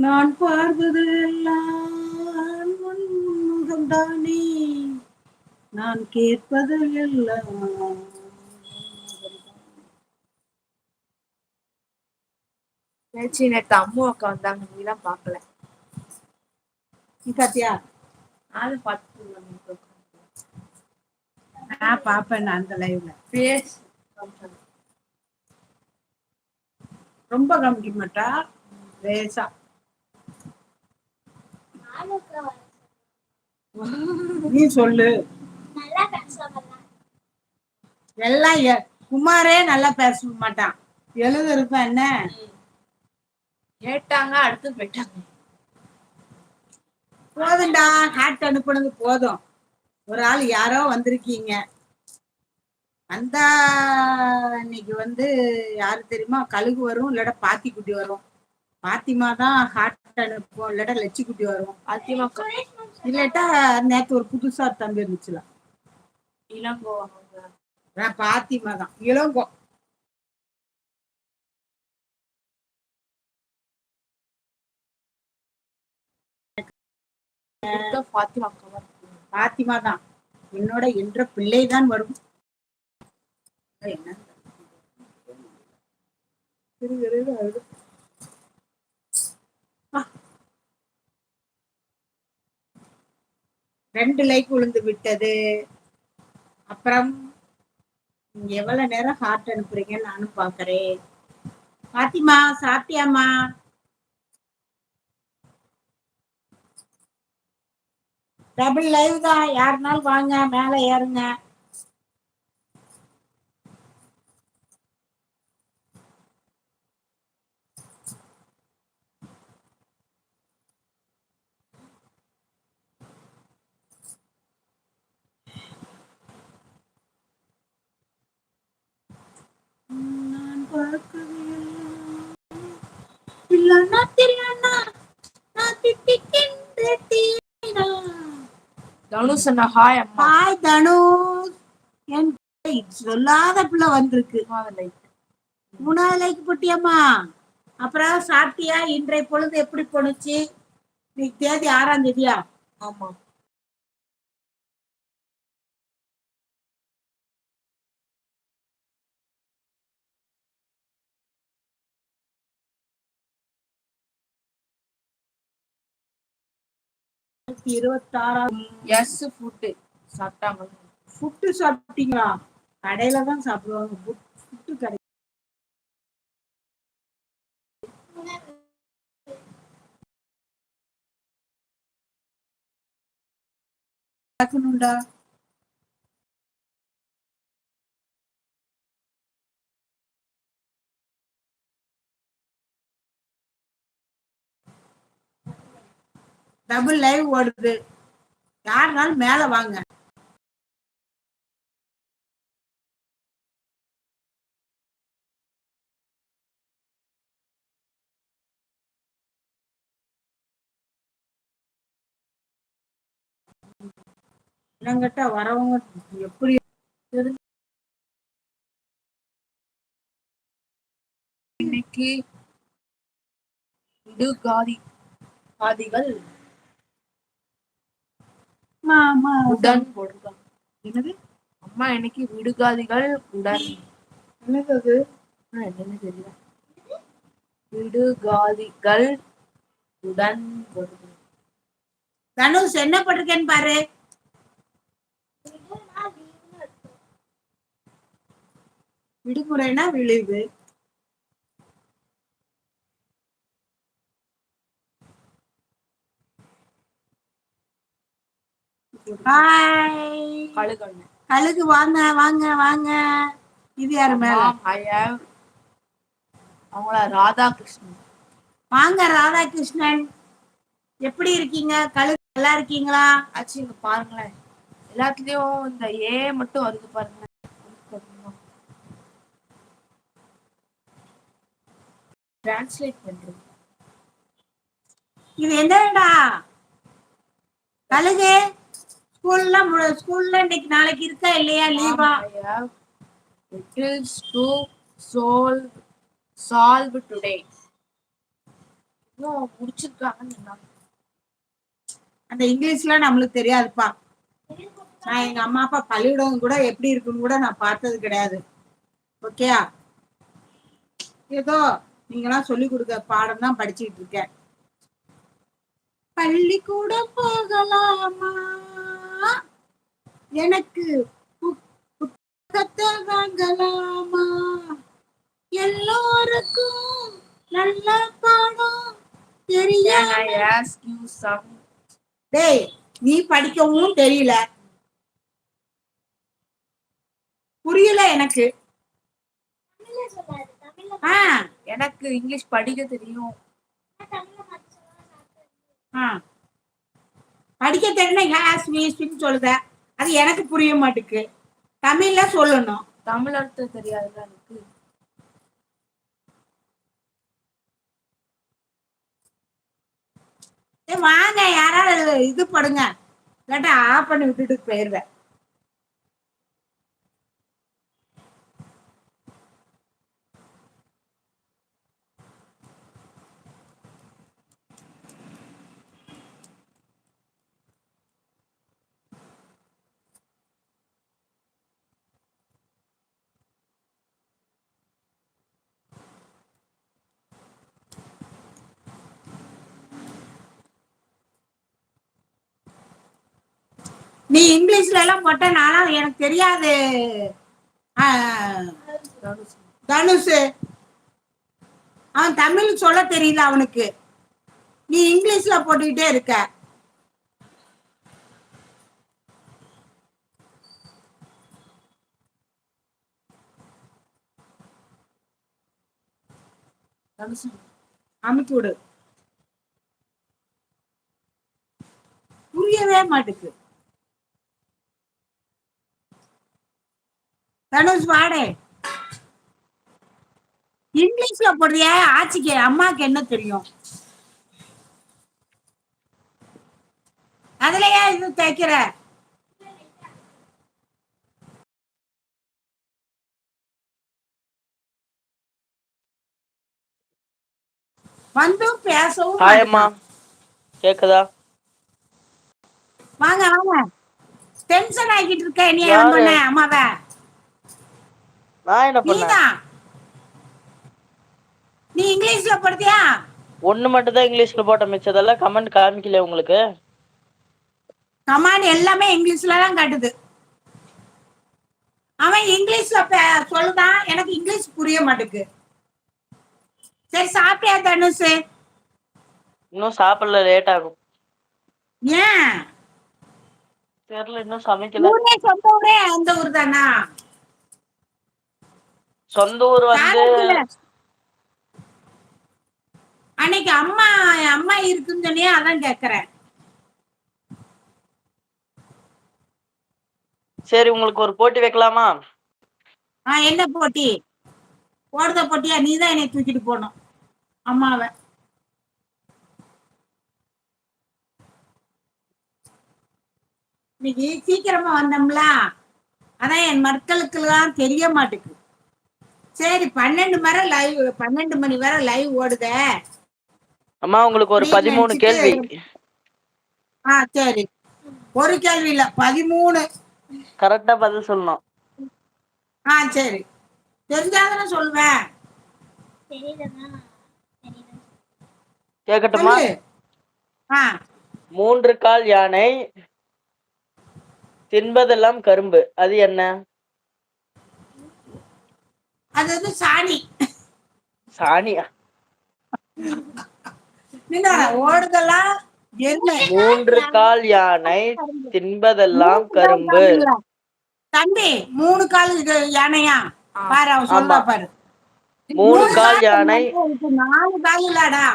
நான் பார்ப்பது எல்லாம் முகம்தானே. நான் கேட்பது எல்லாம் நேற்று நேற்று அம்மு அக்கா வந்தாங்க நீ எல்லாம் பாக்கல நீ பாத்தியா அது பார்த்து நான் பாப்பேன் நான் அந்த லைவ்ல பேஸ் ரொம்ப கவனிக்க மாட்டா லேசா. நீ சொல்லு. எல்லாம் குமாரே நல்லா பேச மாட்டான். எழுத இருப்பேன் என்ன? கேட்டாங்க அடுத்து போயிட்டாங்க. போதும்டா ஹார்ட் அனுப்புனது போதும். ஒரு ஆள் யாரோ வந்திருக்கீங்க. வந்தா இன்னைக்கு வந்து யாரு தெரியுமா? கழுகு வரும் இல்லாட்டா பாத்தி குட்டி வரும். பாத்திமா தான் ஹார்ட் அனுப்பும் இல்லாட்டா லட்சி குட்டி வரும் அதிமுக இல்லாட்டா நேத்து ஒரு புதுசா தம்பி இருந்துச்சுல இளங்கோ. பாத்திமா தான். இளங்கோ. பாத்திமா தான். என்னோட என்ற பிள்ளை தான் வரும். என்ன? ரெண்டு லைக் விழுந்து விட்டது. அப்புறம் நீங்க எவ்வளவு நேரம் ஹார்ட் அனுப்புறீங்கன்னு நானும் பாக்குறேன். பாத்திமா சாப்பிட்டியாமா? டபுள் லைவ் தான். யாருனாலும் வாங்க மேல ஏறுங்க. இல்லைன்னா தெரியலன்னா நான் திட்டிக்கின்ற தீனா. தனுஷ் அண்ணா ஹாய் அம்மா. ஹாய் தனுஷ் என் சொல்லாத பிள்ளை வந்திருக்கு. மூணாவது லைக் போட்டியாம்மா. அப்புறம் சாப்பிட்டியா? இன்றைய பொழுது எப்படி போணுச்சு? இன்னைக்கு தேதி ஆறாம் தேதியா? ஆமா. இருபத்தி ஆறாம் எஸ் ஃபுட்டு சாப்பிட்டாங்க. ஃபுட்டு சாப்பிட்டீங்களா? கடையில தான் சாப்பிடுவாங்க. ஃபுட்டு கடை நடக்கணும்டா டபுள் லைவ் ஓடுது. யாருனாலும் மேல வாங்க. இல்லங்கட்டா வரவங்க எப்படி இன்னைக்கு காதி காதிகள் உடன் போட்டிருக்காங்க என்னது? அம்மா இன்னைக்கு விடுகாதிகள் உடன். என்னது அது? என்னன்னு தெரியல. விடுகாதிகள் உடன் தனுஷ் என்ன போட்டிருக்கேன்னு பாரு. விடுமுறைனா விளைவு ஹாய் கழுகு வாங்க வாங்க வாங்க. இது யாரு மேல? அவங்கள ராதாகிருஷ்ணன். வாங்க ராதாகிருஷ்ணன். எப்படி இருக்கீங்க? கழுகு நல்லா இருக்கீங்களா? ஆச்சு இங்க பாருங்களேன். எல்லாத்துலயும் இந்த ஏ மட்டும் வருது பாருங்க. டிரான்ஸ்லேட் பண்றது இது என்னடா? கழுகு? ஸ்கூல்ல ஸ்கூல்ல இன்னைக்கு நாளைக்கு இருக்கா இல்லையா லீவா? riddles to solve solve today. இன்னும் முடிச்சிருக்காங்கன்னு சொன்னாங்க அந்த இங்கிலீஷ்லாம் நம்மளுக்கு தெரியாதுப்பா. நான் எங்க அம்மா அப்பா பள்ளிக்கூடம் கூட எப்படி இருக்குன்னு கூட நான் பார்த்தது கிடையாது. ஓகேயா? ஏதோ நீங்களாம் சொல்லி கொடுக்க பாடம் தான் படிச்சுட்டு இருக்கேன். பள்ளிக்கூடம் போகலாமா? எனக்கு புக்- புத்தகத்தை வாங்கலாமா? எல்லோருக்கும் நல்ல பாடம் டேய் நீ படிக்கவும் தெரியல. புரியல எனக்கு. எனக்கு இங்கிலீஷ் படிக்க தெரியும். ஆ. படிக்க தெரியல ஹேஸ் வீஸ்ன்னு சொல்லுத. அது எனக்கு புரிய மாட்டுக்கு. தமிழ்ல சொல்லணும். தமிழ் அர்த்தம் தெரியாதுல்ல எனக்கு. வாங்க யாராவது இது படுங்க இல்லாட்டா ஆஃப் பண்ணி விட்டுட்டு போயிருவேன். நீ இங்கிலீஷ்ல எல்லாம் போட்ட நானும் எனக்கு தெரியாது ஆ, தனுஷ். அவன் தமிழ் சொல்ல தெரியல அவனுக்கு நீ இங்கிலீஷ்ல போட்டுக்கிட்டே இருக்க தனுஷ். விடு புரியவே மாட்டுக்கு தனுஷ் வாடே. இங்கிலீஷ்ல போடுறிய ஆச்சிக்கு அம்மாக்கு என்ன தெரியும்? அதுலயே இது தைக்கிற வந்து பேசவும் ஹாய் அம்மா. கேக்குதா? வாங்க வாங்க. டென்ஷன் ஆகிட்டு இருக்க நீ அம்மாவ. நான் என்ன பண்ணேன்? நீ இங்கிலீஷ்ல படுத்தியா ஒண்ணு மட்டும் தான் இங்கிலீஷ்ல போட்ட மிச்சதெல்லாம் கமெண்ட் காமிக்கல உங்களுக்கு? கமாண்ட் எல்லாமே இங்கிலீஷ்ல தான் காட்டுது. அவன் இங்கிலீஷ்ல சொல்லுதான் எனக்கு இங்கிலீஷ் புரிய மாட்டுக்கு சரி சாப்பிட்டியா தனுஷ் இன்னும் சாப்பிடல லேட் ஆகும். ஏன்? தெரியல இன்னும் சமைக்கல. ஊரே சொந்த ஊரே அந்த ஊர் தானா? சொந்த ஊர் வந்து. அன்னைக்கு அம்மா அம்மா இருக்குன்னு சொன்னியே அதான் கேக்குறேன். சரி உங்களுக்கு ஒரு போட்டி வைக்கலாமா? ஆ என்ன போட்டி? போடுத போட்டியா? நீ தான் என்னை தூக்கிட்டு போகணும். அம்மாவை. இன்னைக்கு சீக்கிரமா வந்தோம்ல. அதான் என் மக்களுக்கெல்லாம் தெரிய மாட்டேங்குது சரி பன்னெண்டு மணி லைவ் பன்னெண்டு மணி வரை லைவ் ஓடுதே அம்மா உங்களுக்கு ஒரு பதிமூணு கேள்வி. ஆ சரி. ஒரு கேள்வி இல்ல பதிமூணு. கரெக்டா பதில் சொல்லணும். ஆ சரி. தெரிஞ்சாதானே சொல்லுவேன் கேட்கட்டுமா சொல்லு. ஆ. மூன்று கால் யானை தின்பதெல்லாம் கரும்பு. அது என்ன? அது வந்து சாணி. சாணியா? ஓடுதெல்லாம் மூன்று கால் யானை தின்பதெல்லாம் கரும்பு? தம்பி மூணு கால் யானையா. பாரு அவன் சொல்றா. பாரு. மூணு கால் யானை. நாலு கால் இல்லடா.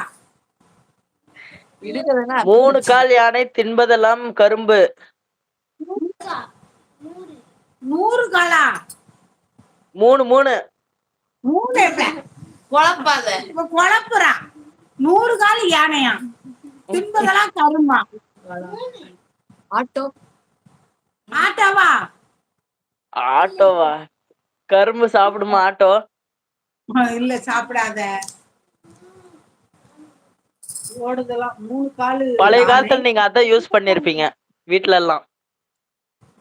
மூணு கால் யானை தின்பதெல்லாம் கரும்பு. நூறு காலா? மூணு மூணு. மூணு குழப்பாத. இப்ப குழப்புறான் நூறு கால் யானையா? தின்பதெல்லாம் கருமா ஆட்டோ. ஆட்டாவா? ஆட்டோவா? கரும்பு சாப்பிடுமா ஆட்டோ? இல்ல சாப்பிடாத. ஓடுதெல்லாம். மூணு காலு பழைய. காலத்துல நீங்க அதான் யூஸ் பண்ணிருப்பீங்க வீட்ல எல்லாம்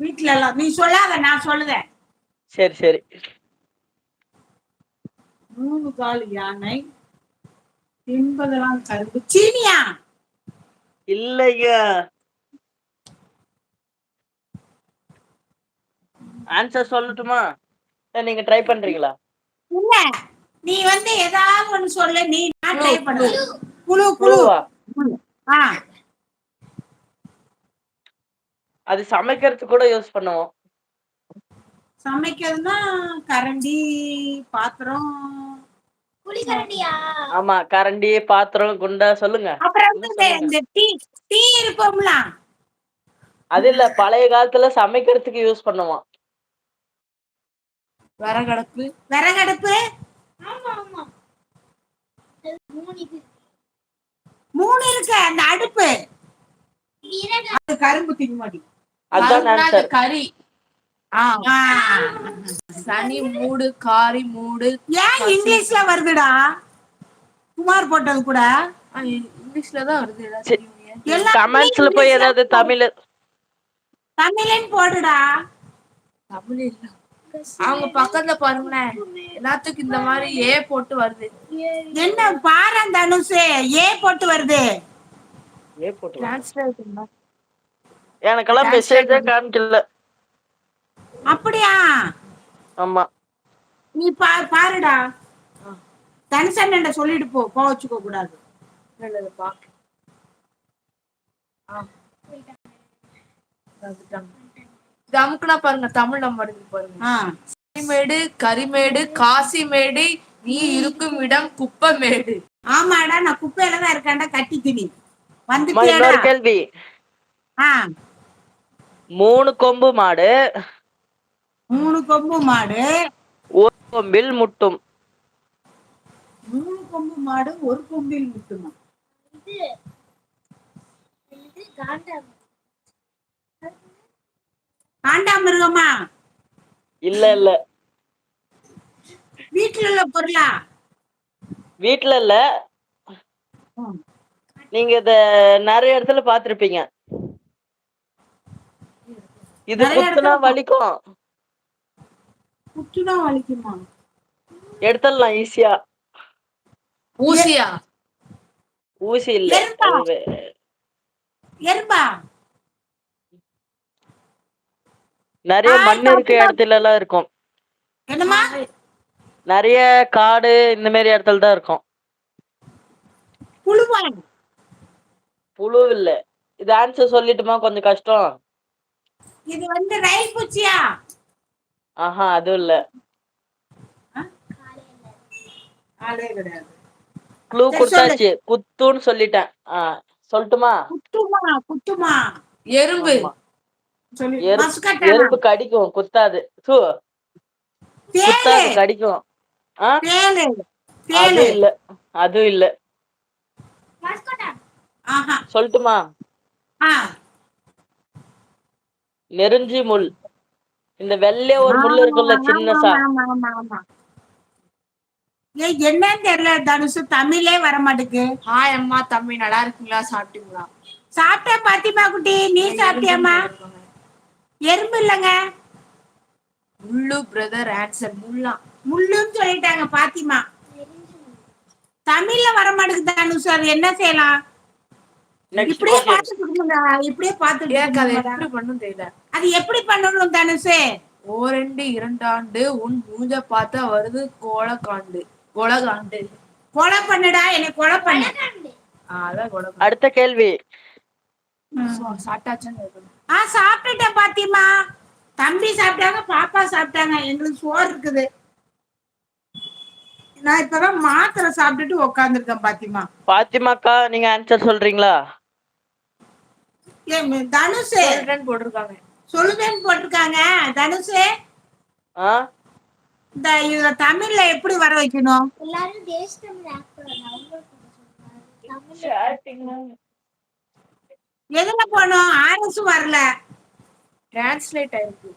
வீட்ல எல்லாம் நீ சொல்லாத நான் சொல்லுதேன். சரி சரி. மூணு கால் யானை தின்பதெல்லாம் கரும்பு. சீனியா! இல்லைங்க. ஆன்சர் சொல்லட்டுமா? நீங்க ட்ரை பண்றீங்களா? இல்ல. நீ வந்து ஏதாவது ஒண்ணு சொல்லு. நீ நான் ட்ரை பண்ணு குழு. குழு அது சமைக்கிறதுக்கு கூட யூஸ் பண்ணுவோம். சமைக்கிறதுனா கரண்டி பாத்திரம். ஆமா கரண்டி பாத்திரம் குண்டா சொல்லுங்க. அப்புறம் வந்து இந்த- இந்த டீ டீ இருப்போம்ல? அது இல்ல பழைய காலத்துல சமைக்கிறதுக்கு யூஸ் பண்ணுவோம். விறகடுப்பு. விறகடுப்பு? ஆமா ஆமா. அது மூணு இருக்கு அந்த அடுப்பு. கரும்பு தின்மடி அதுதான் கரும்புனா அது ஆன்சர் கறி. சனி மூடு காரி மூடு. ஏன் இங்கிலீஷ்ல வருதுடா? குமார் போட்டது கூட. இங்கிலீஷ்ல தான் வருது. கமெண்ட்ஸ்ல போய் ஏதாவது தமிழ். தமிழன் போடுடா. தமிழ் இல்ல. அவங்க பக்கத்துல பாருங்களேன். எல்லாத்துக்கும் இந்த மாதிரி ஏ போட்டு வருது. என்ன பாரு அந்த அனுசு. ஏ போட்டு வருது. ஏ போட்டு வா. டிரான்ஸ்லேட் எனக்கெல்லாம் மெசேஜே காமிக்கல. அப்படியா? ஆமா. நீ பா பாருடா. தனுசன் சொல்லிட்டு போ கோவச்சுக்க கூடாது. நல்லது பாக்க ஆ. வந்துட்டாங்க. இது அமுக்குனா பாருங்க தமிழ்ல வருது பாருங்க. கரிமேடு காசிமேடு நீ இருக்கும் இடம் குப்பமேடு. ஆமாடா நான் குப்பையில தான் இருக்கேன்டா கட்டி திணி இன்னொரு கேள்வி. ஆ. மூணு கொம்பு மாடு மூணு கொம்பு மாடு. ஒரு கொம்பில் முட்டும். மூணு கொம்பு மாடு ஒரு கொம்பில் முட்டுமா? காண்டாமிருகமா? இல்ல இல்ல. வீட்டுல உள்ள பொருளா? வீட்ல இல்ல. நீங்க இத நிறைய இடத்துல பாத்திருப்பீங்க. இது குத்துனா வலிக்கும். குத்துனா வலிக்குமா எடுத்துடலாம் ஈஸியா ஊசியா? ஊசி இல்ல. எறும்பா? நிறைய மண் இருக்க. இடத்துல எல்லாம் இருக்கும். என்னமா நிறைய காடு இந்த மாதிரி இடத்துல தான் இருக்கும். புழுவா? புழு இல்ல. இது ஆன்சர் சொல்லிட்டுமா கொஞ்சம் கஷ்டம்? இது வந்து ரயில் பூச்சியா ஆஹா அதுவும் இல்ல. ஆளே கிடையாது க்ளூ கொடுத்தாச்சு. குத்துன்னு சொல்லிட்டேன். சொல்லட்டுமா? குத்துமா குத்துமா. எறும்பு. எறும்பு கடிக்கும். குத்தாது. குத்தாது கடிக்கும். அது இல்ல. அதுவும் இல்ல. சொல்லட்டுமா? நெருஞ்சி முள். இந்த வெள்ளை ஒரு முள் இருக்குல்ல சின்னசா. ஏய் என்னன்னு தெரியல தனுஷு தமிழே வர மாட்டுக்கு ஹாய் அம்மா தம்பி நல்லா இருக்கீங்களா? சாப்பிட்டீங்களா? சாப்பிட்டா பாத்திமா குட்டி. நீ சாப்பிட்டியாமா எறும்பு இல்லைங்க. முள்ளு பிரதர் ஆன்சர் முள்ளா. முள்ளுன்னு சொல்லிட்டாங்க பாத்திமா. தமிழ்ல வர மாட்டேங்குது தனுஷு அது என்ன செய்யலாம்? இப்படியே இருக்கணும்டா, இப்படியே. எப்படி பண்ணும் தெரியல. அது எப்படி பண்ணணும் தனுஷு? ஓரெண்டு இரண்டாண்டு உன் மூஞ்ச பார்த்தா வருது கோலக்காண்டு. கோலகாண்டு. கொலை பண்ணுடா என்னை கொலை பண்ணு. அதான் அடுத்த கேள்வி. சாப்பிட்டாச்சுன்னு. ஆ சாப்பிட்டுட்டேன் பாத்திமா. தம்பி சாப்பிட்டாங்க பாப்பா சாப்பிட்டாங்க எங்களுக்கு சோறு இருக்குது. நான் இப்பதான் மாத்திரை சாப்பிட்டுட்டு உக்காந்துருக்கேன் பாத்திமா. பாத்திமாக்கா நீங்க ஆன்சர் சொல்றீங்களா? தனுஷு சொல்றேன்னு போட்டிருக்காங்க. சொல்லுவேன்னு போட்டிருக்காங்க. தனுஷு ஆ? இந்த இதுல தமிழ்ல எப்படி வர வைக்கணும்? எல்லாரும் தேச தமிழ் எதுல போனோம்? ஆர்எஸ் வரல. டிரான்ஸ்லேட் ஆயிருக்கு.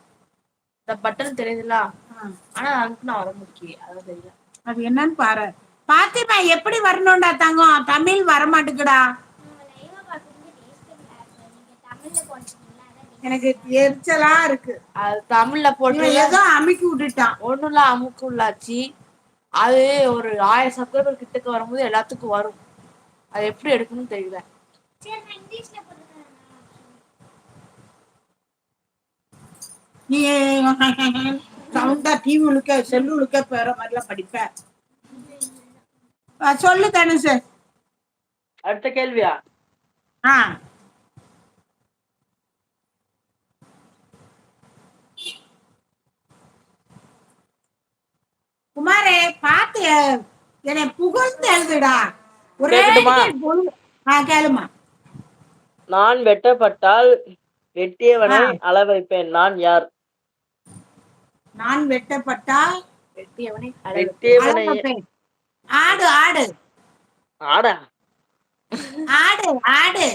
இந்த பட்டன் தெரியுதுல ஆனா அதுக்கு நான் வர முடியல அதான் தெரியல. அது என்னன்னு பாரு. பாத்திமா எப்படி வரணும்டா தங்கம்? தமிழ் வர மாட்டுக்குடா நம்ம லைவா பார்க்குறது டேஸ்ட் ஆக்டர் நீங்க தமிழ்ல போட்டீங்களா அதான் எனக்கு எரிச்சலா இருக்கு. அது தமிழ்ல போட்டு ஏதோ அமுக்கி விட்டுட்டான். ஒண்ணுல அமுக்குள்ளாச்சு. அது ஒரு ஆயிரம் சப்ஸ்கிரைபர் கிட்டக்கு வரும்போது எல்லாத்துக்கும் வரும். அது எப்படி எடுக்கணும்னு தெரியல. சரி நான் இங்கிலீஷ்ல போட்டுக்கிறேன் நீ சவுண்டா டிவி உழுக்க செல்லு உழுக்க போற மாதிரிலாம் படிப்ப. சொல்லு தனுஷ். அடுத்த கேள்வியா? ஆ. குமாரே பாத்து என்னை புகழ்ந்து எழுதுடா. ஒரே கேளுமா. நான் வெட்டப்பட்டால் வெட்டியவனை ஆ. அள வைப்பேன் நான் யார்? நான் வெட்டப்பட்டால் வெட்டியவனை வெட்டியவனை அளவைப்பேன். ஆடு ஆடு. ஆடா? ஆடு ஆடு.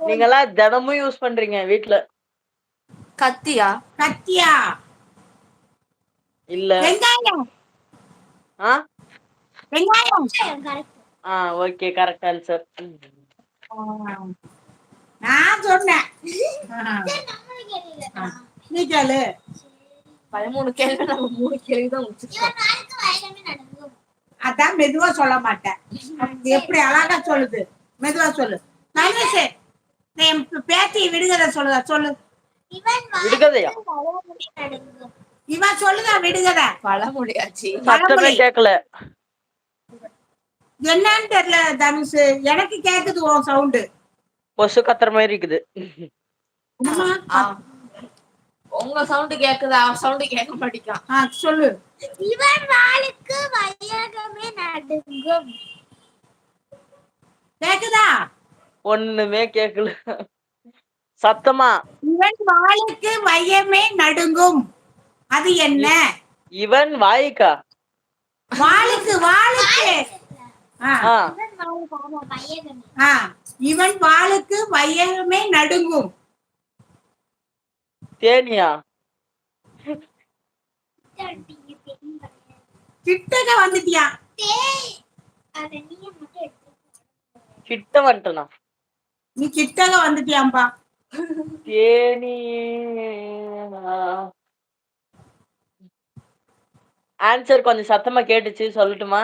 நீங்கெல்லாம் தினமும் யூஸ் பண்றீங்க வீட்ல? கத்தியா? கத்தியா? இல்ல. வெங்காயம். ஆ? வெங்காயம். ஆ ஓகே கரெக்ட் ஆன்சர் நான் சொன்னேன். நீ கேளு. பதிமூணு கேள்வி நம்ம மூணு கேள்வி தான் முடிச்சிருக்கோம் அதான் மெதுவா சொல்ல மாட்டேன். எப்படி அழகா சொல்லுது? மெதுவா சொல்லு. தனுஷ் நீ என் பேத்தி விடுகதை சொல்லுதா? சொல்லு. விடுகதையா? இவன் சொல்லுதா விடுகதை பழமொழியாச்சு. சத்தமே. கேட்கல என்னன்னு தெரியல தனுஷ் எனக்கு கேக்குது உன் சவுண்டு கொசு கத்துற மாதிரி இருக்குது. உங்க சவுண்ட் கேக்குதா? அவன் சவுண்ட் கேட்க மாட்டேங்கான் சொல்லு. இவன் வாளுக்கு வையகமே நடுங்கும். கேக்குதா? ஒண்ணுமே கேட்கல சத்தமா. இவன் வாளுக்கு வையமே நடுங்கும். அது என்ன? இவன் வாய்க்கா வாளுக்கு வாளுக்கு. இவன் வாளுக்கு வையகமே நடுங்கும். தேனியா? கிட்டக வந்துட்டியா? கிட்ட வந்துட்டனா நீ கிட்டக வந்துட்டியாம்பா. தேனி ஆன்சர் கொஞ்சம் சத்தமா கேட்டுச்சு சொல்லட்டுமா?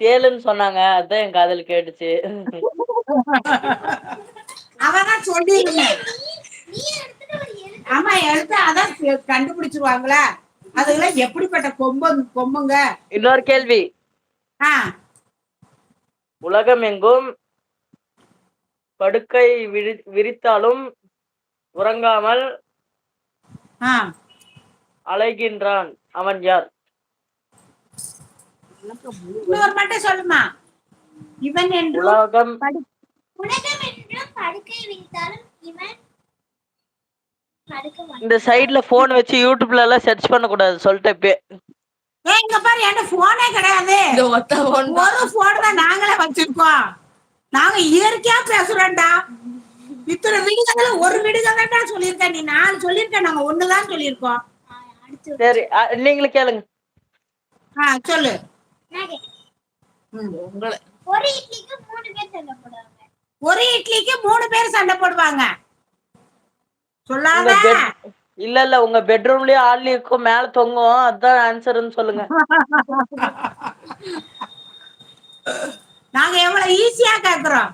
தேலுன்னு சொன்னாங்க அதான் என் காதுல கேட்டுச்சு. அவதான் எழுத்து ஆமா எடுத்து அதான் கண்டுபிடிச்சிருவாங்களா. அதுக்கெல்லாம் எப்படிப்பட்ட கொம்பு கொம்புங்க? இன்னொரு கேள்வி. உலகம் எங்கும் படுக்கை விரி விரித்தாலும் உறங்காமல் ஆ அலைகின்றான் அவன் யார்? சொல்லுமா. இவன் என்று உலகம் இந்த சைடுல போன் வச்சு யூடியூப்ல எல்லாம் சர்ச் பண்ண கூடாது சொல்லிட்டு இப்பயே. ஏய், இங்க பாரு என்கிட்ட போனே கிடையாது. இந்த ஒத்த ஒன்று ஒரு போன் தான் நாங்களே வச்சிருக்கோம். நாங்க இயற்கையா பேசுறோம்டா. இத்தனை விடுகதை ஒரு விடுகதை தான் சொல்லியிருக்கேன். நீ நாலு சொல்லியிருக்கேன் நாங்க ஒண்ணுதான் சொல்லியிருக்கோம். சரி நீங்களும் கேளுங்க. சொல்லு. ஒரு இட்லிக்கு மூணு பேர் சண்டை போடுவாங்க. ஒரு இட்லிக்கு மூணு பேர் சண்டை போடுவாங்க. சொல்லாத. இல்ல இல்ல உங்க பெட்ரூம்லயே ஆள் இருக்கும் மேல தொங்கும். அதான் ஆன்சர்னு சொல்லுங்க. நாங்க எவ்வளவு ஈஸியா கேக்குறோம்.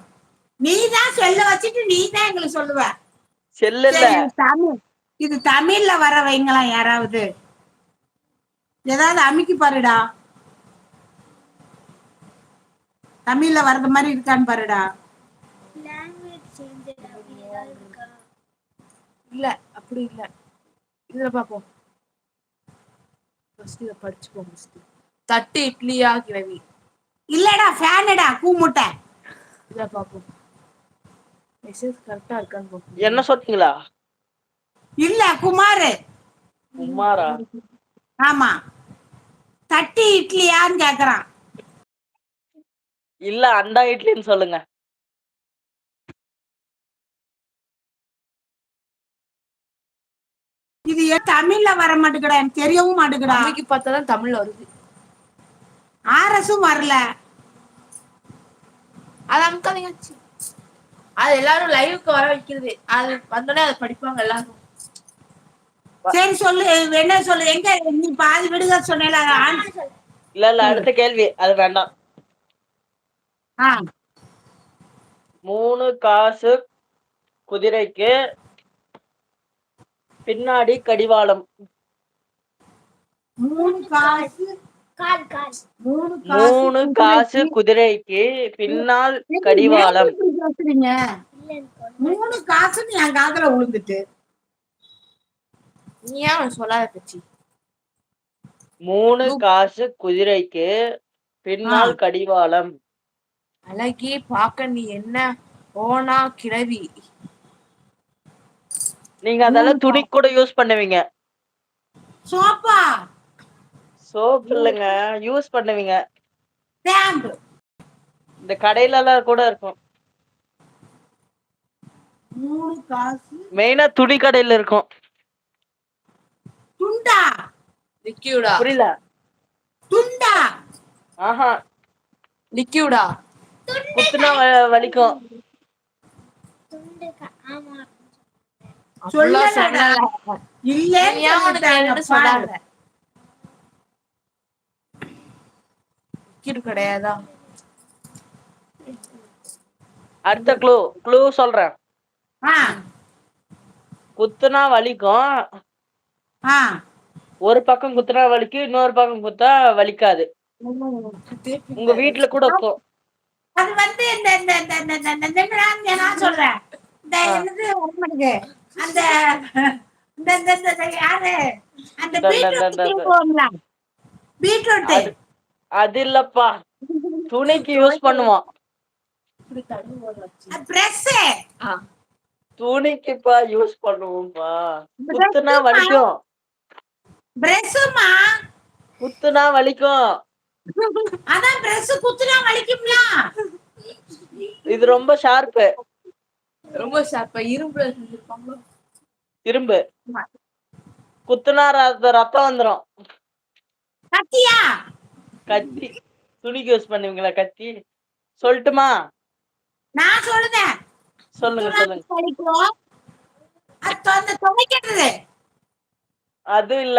நீ தான் செல்ல வச்சுட்டு நீ தான் எங்களுக்கு சொல்லுவ. செல்லு இல்ல சரி, இது தமிழ் இது தமிழ்ல வர வைங்களா யாராவது? ஏதாவது அமுக்கி பாருடா. தமிழ்ல வர்றது மாதிரி இருக்கான்னு பாருடா. இல்ல அப்படி இல்ல. இதுல பாப்போம். ஃபர்ஸ்ட் இத படிச்சுப்போம் ஃபர்ஸ்ட் தட்டு இட்லியா கிழவி இல்லடா ஃபேனுடா கூமுட்டை இத பாப்போம். மெசேஜ் கரெக்டா இருக்கான்னு பாப்போம். என்ன சொன்னீங்களா இல்ல குமாரு. குமாரா? ஆமா. தட்டி இட்லியான்னு கேக்குறான். இல்ல அண்டா இட்லின்னு சொல்லுங்க. இது ஏன் தமிழ்ல வர மாட்டேங்குடா எனக்கு தெரியவும் மாட்டேங்குடா அன்னைக்கு பார்த்தா தான் தமிழ்ல வருது. ஆர்எஸும் வரல. அது அமுக்காதீங்க. அது எல்லாரும் லைவுக்கு வர வைக்கிறது. அது வந்தோடனே அதை படிப்பாங்க எல்லாரும். சரி சொல்லு என்ன சொல்லு எங்க நீ பாதி விடுக சொன்னேல இல்ல இல்ல அடுத்த கேள்வி அது வேண்டாம். ஆ, மூணு காசு குதிரைக்கு பின்னாடி கடிவாளம். மூணு காசு கால் கால். மூணு காசு மூணு காசு குதிரைக்கு பின்னால் கடிவாளம். மூணு காசுன்னு என் காதுல விழுந்துட்டு. நீ ஏன் சொல்லாத கட்சி மூணு காசு குதிரைக்கு பின்னால் கடிவாளம். அழகி பார்க்க நீ என்ன ஓனா கிழவி. நீங்க அதெல்லாம் துணி கூட யூஸ் பண்ணுவீங்க. சோப்பா. சோப் இல்லைங்க யூஸ் பண்ணுவீங்க. இந்த கடையில எல்லாம் கூட இருக்கும். மூணு காசு. மெயினா துணி கடையில இருக்கும். துண்டா? லிக்யூடா. புரியல. துண்டா? ஆஹா. லிக்யூடா. குத்துனா வ- வலிக்கும். சொல்லல. லிக்யூட் கிடையாதா? அடுத்த க்ளூ க்ளூ சொல்றேன். குத்துனா வலிக்கும். ஒரு பக்கம் குத்துனா வலிக்கும் இன்னொரு பக்கம் குத்தா வலிக்காது. உங்க வீட்ல கூட இருக்கும் அது வந்து இந்த இந்த இந்த இந்த இந்த நான் சொல்றேன். இந்த என்னது. அந்த இந்த இந்த இந்த இந்த யாரு? அந்த பீட்ரூட் அது- இல்லப்பா. துணிக்கு யூஸ் பண்ணுவோம். பிரஸ் துணிக்குப்பா யூஸ் பண்ணுவோம்ப்பா. குத்துனா வலிக்கும். பிரஸ்மா குத்துனா வலிக்கும். அதான் பிரஸ் குத்துனா வலிக்கும்ல. இது ரொம்ப ஷார்ப்பு. ரொம்ப இரும்புல செஞ்சிருப்பாங்க இரும்பு. குத்துனா ரத்தம் வந்துரும். கத்தியா? கத்தி. துணிக்கு யூஸ் பண்ணுவீங்களா கத்தி? சொல்லட்டுமா? நான் சொல்லுதேன். சொல்லுங்க சொல்லுங்க. வலிக்கும். அது இல்ல.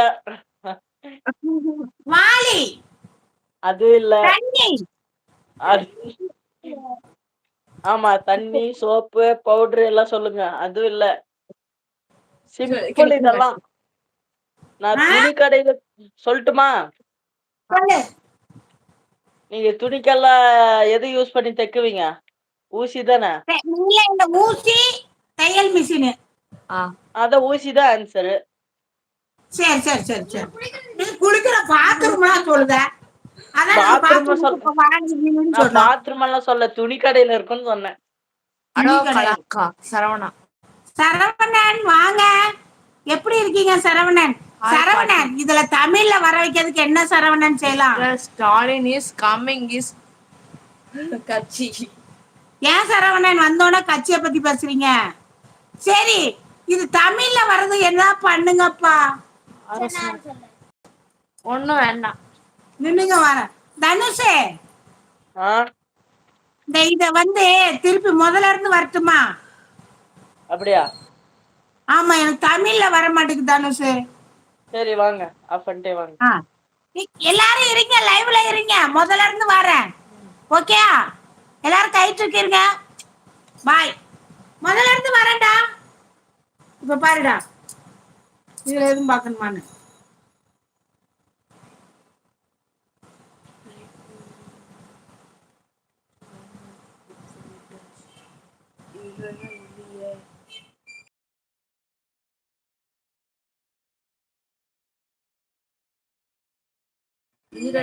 வாளி அது இல்ல. தண்ணி. அது ஆமா தண்ணி சோப்பு பவுடர் எல்லாம் சொல்லுங்க. அது இல்ல. சிம்பிள் இதெல்லாம். நான்? துணி கடையில சொல்லட்டுமா? சொல்லு. நீங்க துணிக்கெல்லாம் எது யூஸ் பண்ணி தைக்குவீங்க? ஊசி தானே? ஊசி தையல் மிஷின் ஆ. அத ஊசி தான் ஆன்சரு சரி சரி சரி சரி. நீ குளிக்கிற சொல்லுத. சொன்னேன். பாத்ரூம் எல்லாம் சொல்ல துணி கடையில இருக்குன்னு சொன்னேன். சரவணா. சரவணன் வாங்க. எப்படி இருக்கீங்க சரவணன்? சரவணன் இதுல தமிழ்ல வர வைக்கிறதுக்கு என்ன சரவணன் செய்யலாம்? ஸ்டாலின் இஸ் கம்மிங் இஸ் கட்சி ஏன் சரவணன் வந்தோடனே கட்சியை பத்தி பேசுறீங்க? சரி இது தமிழ்ல வர்றது என்ன பண்ணுங்கப்பா? ஒண்ணும் வேண்டாம். நின்னுங்க வர தனுஷே. இந்த இத வந்து திருப்பி முதல்ல இருந்து வரட்டுமா? அப்படியா? ஆமா எனக்கு தமிழ்ல வர மாட்டேங்குது தனுஷ். சரி வாங்க. ஆஃப் பண்ணிட்டே வாங்க. எல்லாரும் இருங்க லைவ்ல இருங்க. முதல்ல இருந்து வரேன் ஓகே எல்லாரும் கை தூக்கிருங்க பாய் முதல்ல இருந்து வரேன்டா. இப்ப பாருடா. இதுல எதுவும் பார்க்கணுமான்னு இதுல